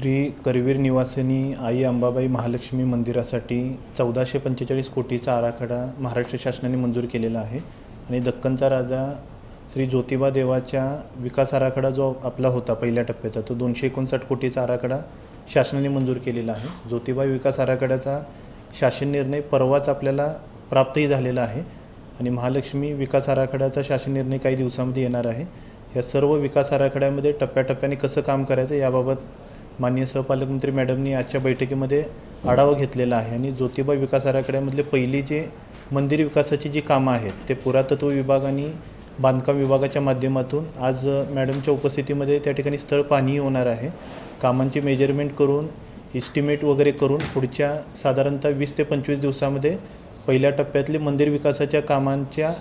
श्री करवीर निवासिनी आई अंबाबाई महालक्ष्मी मंदिरासाठी चौदाशे पंचेचाळीस कोटीचा आराखडा महाराष्ट्र शासनाने मंजूर केलेला आहे. आणि दक्कनचा राजा श्री ज्योतिबा देवाच्या विकास आराखडा जो आपला होता पहिल्या टप्प्याचा तो दोनशे एकोणसाठ कोटीचा आराखडा शासनाने मंजूर केलेला आहे. ज्योतिबा विकास आराखड्याचा शासन निर्णय परवाच आपल्याला प्राप्तही झालेला आहे. आणि महालक्ष्मी विकास आराखड्याचा शासन निर्णय काही दिवसामध्ये येणार आहे. या सर्व विकास आराखड्यामध्ये टप्प्याटप्प्याने कसं काम करायचं याबाबत माननीय सहपालकमंत्री मॅडमनी आजच्या बैठकीमध्ये आढावा घेतलेला आहे आणि ज्योतिबा विकास आराखड्यामधले पहिली जे मंदिर विकासाची जी कामं आहेत ते पुरातत्व विभाग आणि बांधकाम विभागाच्या माध्यमातून आज मॅडमच्या उपस्थितीमध्ये त्या ठिकाणी स्थळ पाहणी होणार आहे. कामांची मेजरमेंट करून इस्टिमेट वगैरे करून पुढच्या साधारणतः वीस ते पंचवीस दिवसामध्ये पहिल्या टप्प्यातले मंदिर विकासाच्या कामांच्या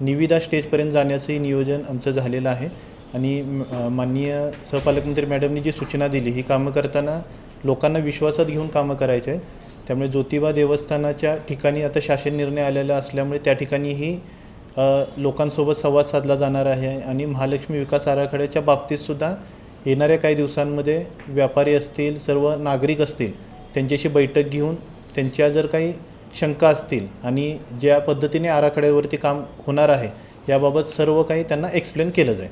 निविदा स्टेजपर्यंत जाण्याचंही नियोजन आमचं झालेलं आहे. आणि माननीय सहपालकमंत्री मॅडमनी जी सूचना दिली ही कामं करताना लोकांना विश्वासात घेऊन कामं करायचे आहेत. त्यामुळे ज्योतिबा देवस्थानाच्या ठिकाणी आता शासन निर्णय आलेला असल्यामुळे त्या ठिकाणीही लोकांसोबत संवाद साधला जाणार आहे आणि महालक्ष्मी विकास आराखड्याच्या बाबतीतसुद्धा येणाऱ्या काही दिवसांमध्ये व्यापारी असतील सर्व नागरिक असतील त्यांच्याशी बैठक घेऊन त्यांच्या जर काही शंका असतील आणि ज्या पद्धतीने आराखड्यावरती काम होणार आहे याबाबत सर्व काही त्यांना एक्सप्लेन केलं जाईल.